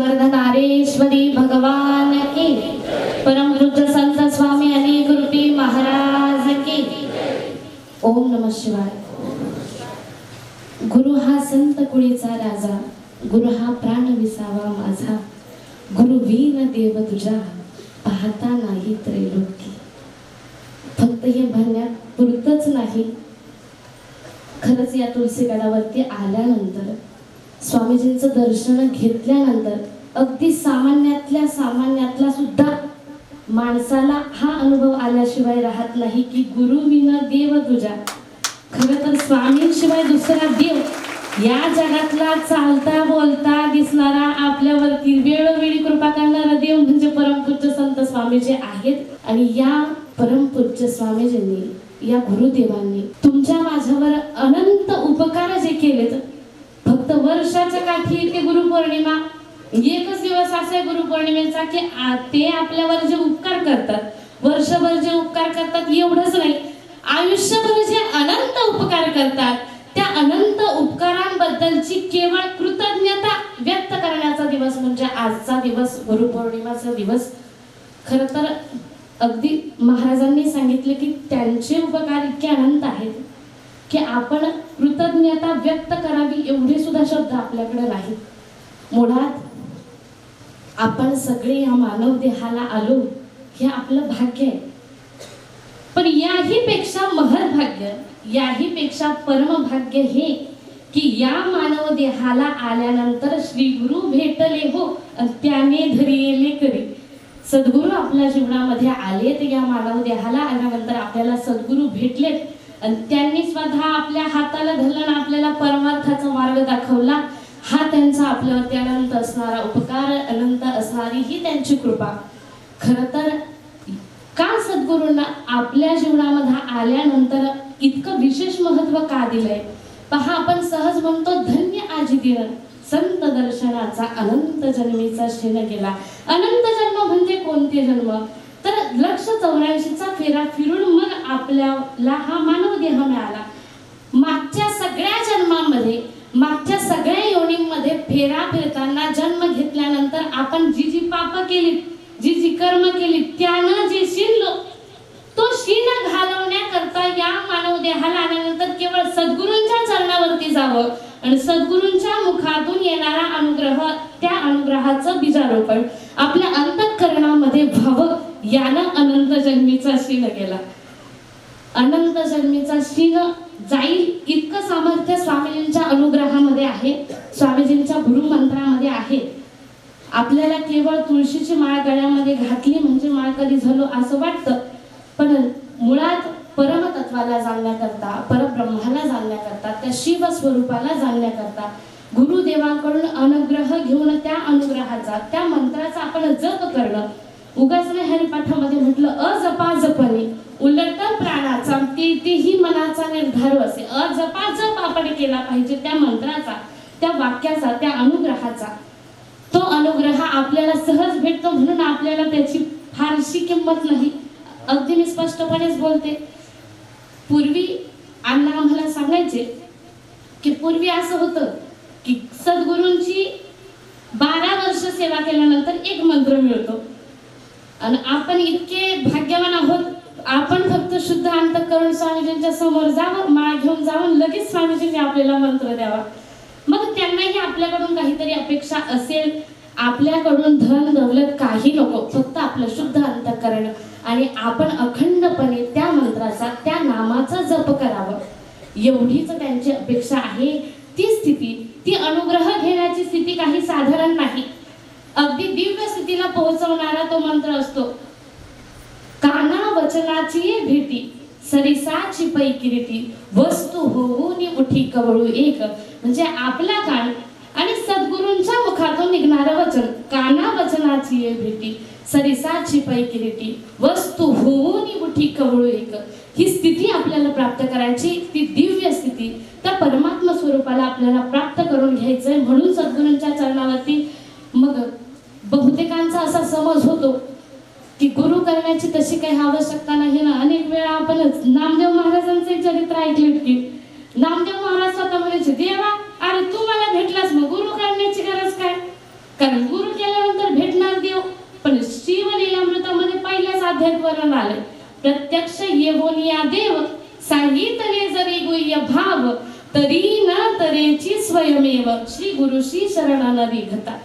वर्धनारेश्वरी भगवान की। परम पूज्य संत स्वामी अनेक रूपी महाराज की। ओम नम शिवाय। गुरु हा संत कुळीचा राजा गुरु हा प्राण विसावा माझा गुरु वीर देव तुझा पाहता नाही त्रैलोकी। फक्त हे भरण्यात पुरतच नाही। खरंच या तुलसी गडावरती आल्यानंतर स्वामीजींचं दर्शन घेतल्यानंतर अगदी सामान्यातल्या सामान्यातला सुद्धा माणसाला हा अनुभव आल्याशिवाय राहत नाही की गुरु विना देव तुझ्या. खरं तर स्वामींशिवाय दुसरा देव या जगातला चालता बोलता दिसणारा आपल्यावरती वेळोवेळी कृपा करणारा देव म्हणजे परमपूज्य संत स्वामीजी आहेत. आणि या परमपूज्य स्वामीजींनी या गुरुदेवांनी तुमच्या माझ्यावर अनंत उपकार जे केलेत फक्त वर्षाच्या काठी ते गुरुपौर्णिमा? एकच दिवस असा आहे गुरुपौर्णिमेचा की ते आपल्यावर जे उपकार करतात वर्षभर जे उपकार करतात एवढंच नाही. आयुष्यभर जे अनंत उपकार करतात त्या अनंत उपकारांबद्दलची केवळ कृतज्ञता व्यक्त करण्याचा दिवस म्हणजे आजचा दिवस गुरुपौर्णिमाचा दिवस. खर तर अगदी महाराजांनी सांगितले की त्यांचे उपकार इतके अनंत आहेत. की आपण कृतज्ञता व्यक्त करावी एवढे सुद्धा शब्द आपल्याकडे नाही. मुळात आपण सगळे या मानव देहाला आलो हे आपलं भाग्य आहे. पण याही पेक्षा महर भाग्य याही पेक्षा परम भाग्य हे की या मानव देहाला आल्यानंतर श्री गुरु भेटले हो त्याने धरिले करी. सद्गुरू आपल्या जीवनामध्ये आलेत या मानव देहाला आल्यानंतर आपल्याला सद्गुरू भेटलेत. आणि त्यांनी स्वतः आपल्या हाताला धरलं आपल्याला परमार्थाचा मार्ग दाखवला. हा त्यांचा आपल्यावरती अनंत असणारा उपकार अनंत असणारी ही त्यांची कृपा. खर तर का सद्गुरूंना आपल्या जीवनामध्ये आल्यानंतर इतकं विशेष महत्त्व का दिलंय? पहा आपण सहज म्हणतो धन्य आजी दिन संत दर्शनाचा अनंत जन्मीचा क्षीण गेला. अनंत जन्म म्हणजे कोणते जन्म? लक्ष चौऱ्याऐंशीचा फेरा फिरून मग आपल्याला हा मानव देह मिळाला. मागच्या सगळ्या जन्मामध्ये मागच्या सगळ्या योनींमध्ये फेरा फिरताना जन्म घेतल्यानंतर आपण जी जी पाप केली जी जी कर्म केली त्यानं जे शिनलो तो शीन घालवण्याकरता या मानव देहाला आल्यानंतर केवळ सद्गुरूंच्या चरणावरती जावं आणि सद्गुरूंच्या मुखातून येणारा अनुग्रह त्या अनुग्रहाचं बीजारोपण आपल्या अंतःकरणामध्ये व्हावं. यानं अनंत जन्मीचा शीन गेला अनंत जन्मीचा शीन जाईल इतकं सामर्थ्य स्वामीजींच्या अनुग्रहामध्ये आहे स्वामीजींच्या गुरुमंत्रामध्ये आहे. आपल्याला केवळ तुळशीची माळ गळ्यामध्ये घातली म्हणजे माळ कधी झालो असं वाटतं पण मुळात परमतत्वाला जाणण्याकरता परब्रह्माला जाणण्याकरता त्या शिव स्वरूपाला जाणण्याकरता गुरुदेवांकडून अनुग्रह घेऊन त्या अनुग्रहाचा त्या मंत्राचा आपण जप करणं उगाच हरिपाठामध्ये म्हटलं अजपा जपणे उलट प्राणाचा ते तेही मनाचा निर्धार असे. अजपा जप आपण केला पाहिजे त्या मंत्राचा त्या वाक्याचा त्या अनुग्रहाचा. तो अनुग्रह आपल्याला सहज भेटतो म्हणून आपल्याला त्याची फारशी किंमत नाही. अगदी मी स्पष्टपणेच बोलते. पूर्वी अण्णा आम्हाला सांगायचे की पूर्वी असं होतं की सद्गुरूंची बारा वर्ष सेवा केल्यानंतर एक मंत्र मिळतो. आणि आपण इतके भाग्यवान आहोत. आपण फक्त शुद्ध अंतकरण स्वामीजींच्या समोर जावं माळ घेऊन जावं लगेच स्वामीजींनी आपल्याला मंत्र द्यावा. मग त्यांनाही आपल्याकडून काहीतरी अपेक्षा असेल. आपल्याकडून धन दौलत काही नको फक्त आपलं शुद्ध अंतकरण. आणि आपण अखंडपणे त्या मंत्राचा त्या नामाचा जप करावं. एवढीच त्यांची अपेक्षा आहे. ती स्थिती ती अनुग्रह घेण्याची स्थिती काही साधारण नाही. अगदी दिव्य स्थितीला पोहोचवणारा तो मंत्र असतो. काना वचनाची भेटी सरिसाची पै किरीटी वस्तू होऊन उठी कवळू एक. म्हणजे आपला कान आणि सद्गुरूंच्या मुखातून निघणारं वचन काना वचनाची भेटी सरिसाची पै किरीटी वस्तू होऊन उठी कवळू एक. ही स्थिती आपल्याला प्राप्त करायची ती दिव्य स्थिती. त्या परमात्मा स्वरूपाला आपल्याला प्राप्त करून घ्यायचंय म्हणून सद्गुरूंच्या चरणावरती मग बहुतेकांचा असा समज होतो की गुरु करण्याची तशी काही आवश्यकता नाही ना. अनेक वेळा आपणच नामदेव महाराजांचे चरित्र ऐकले की नामदेव महाराज स्वतः म्हणायचे देवा अरे तू मला भेटलास मग गुरु करण्याची गरज काय? कारण गुरु केल्यानंतर भेटणार देव. पण शिवलीलामृतामध्ये पहिल्याच अध्यात वर्णन आले प्रत्यक्ष येऊन हो देव सांगितले जरी गुय भाव तरी ना तरेची स्वयमेव. श्री गुरु श्री शरणानरी घता.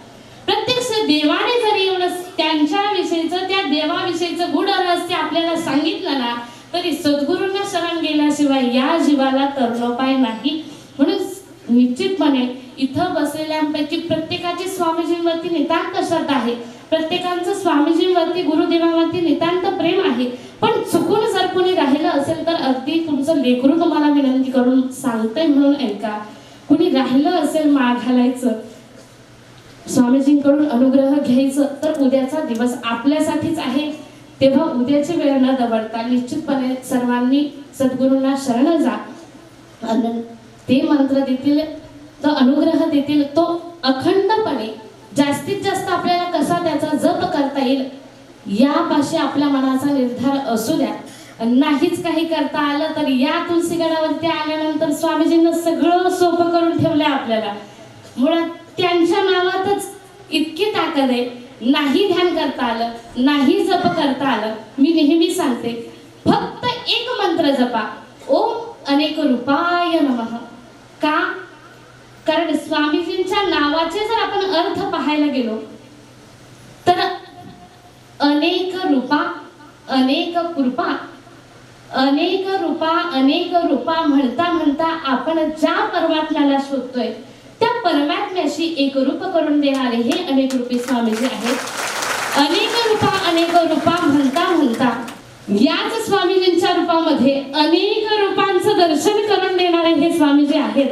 देवाने जरी एवढं त्यांच्या विषयीचं त्या देवाविषयीचं गुढ रहस्य आपल्याला सांगितलं ना तरी सद्गुरूंना शरण गेल्याशिवाय या जीवाला तरलोपाय नाही. म्हणून निश्चितपणे इथं बसलेल्यांपैकी प्रत्येकाची स्वामीजींवरती नितांत श्रद्धा आहे. प्रत्येकांचं स्वामीजींवरती गुरुदेवावरती नितांत प्रेम आहे. पण चुकून जर कोणी राहिलं असेल तर अगदी तुमचं लेकरू तुम्हाला विनंती करून सांगतंय म्हणून ऐका. कुणी राहिलं असेल माळ घालायचं स्वामीजींकडून अनुग्रह घ्यायचं तर उद्याचा दिवस आपल्यासाठीच आहे. तेव्हा उद्याची वेळ न दवडता निश्चितपणे सर्वांनी सद्गुरूंना शरण जा. आणि ते मंत्र देतील तो अनुग्रह देतील तो अखंडपणे जास्तीत जास्त आपल्याला कसा त्याचा जप करता येईल यापाशी आपल्या मनाचा निर्धार असू द्या. नाहीच काही करता आलं तर या तुलसीगडावरती आल्यानंतर स्वामीजींना सगळं सोपं करून ठेवलंय आपल्याला. मुळात त्यांच्या नावातच इतकी ताकद आहे. नाही ध्यान करता आलं नाही जप करता आलं. मी नेहमी सांगते फक्त एक मंत्र जपा. ओम अनेक रूपाय नमः. का? कारण स्वामीजींच्या नावाचे जर आपण अर्थ पाहायला गेलो तर अनेक रूपा अनेक कृपा अनेक रूपा अनेक रूपा म्हणता म्हणता आपण ज्या परमात्म्याला शोधतोय परमात्म्याशी एक रूप करून देणारे हे अनेक रूपी स्वामीजी आहेत. अनेक रूपा अनेक रूपा म्हणता म्हणता याच स्वामीजींच्या रूपामध्ये अनेक रूपांचं दर्शन करून देणारे हे स्वामीजी आहेत.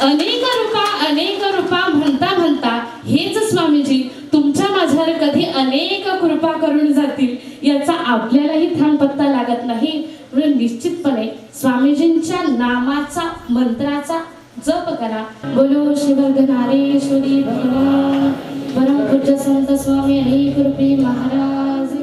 अनेक रूपा अनेक रूपा म्हणता म्हणता हेच स्वामीजी तुमच्या माझ्यावर कधी अनेक कृपा करून जातील याचा आपल्यालाही थांब पत्ता लागत नाही. म्हणून निश्चितपणे स्वामीजींच्या नामाचा मंत्राचा जप करा. बोलो शिवर्धनारेश्वरी भगवान परम पूज्य संत स्वामी हरी कृपी महाराज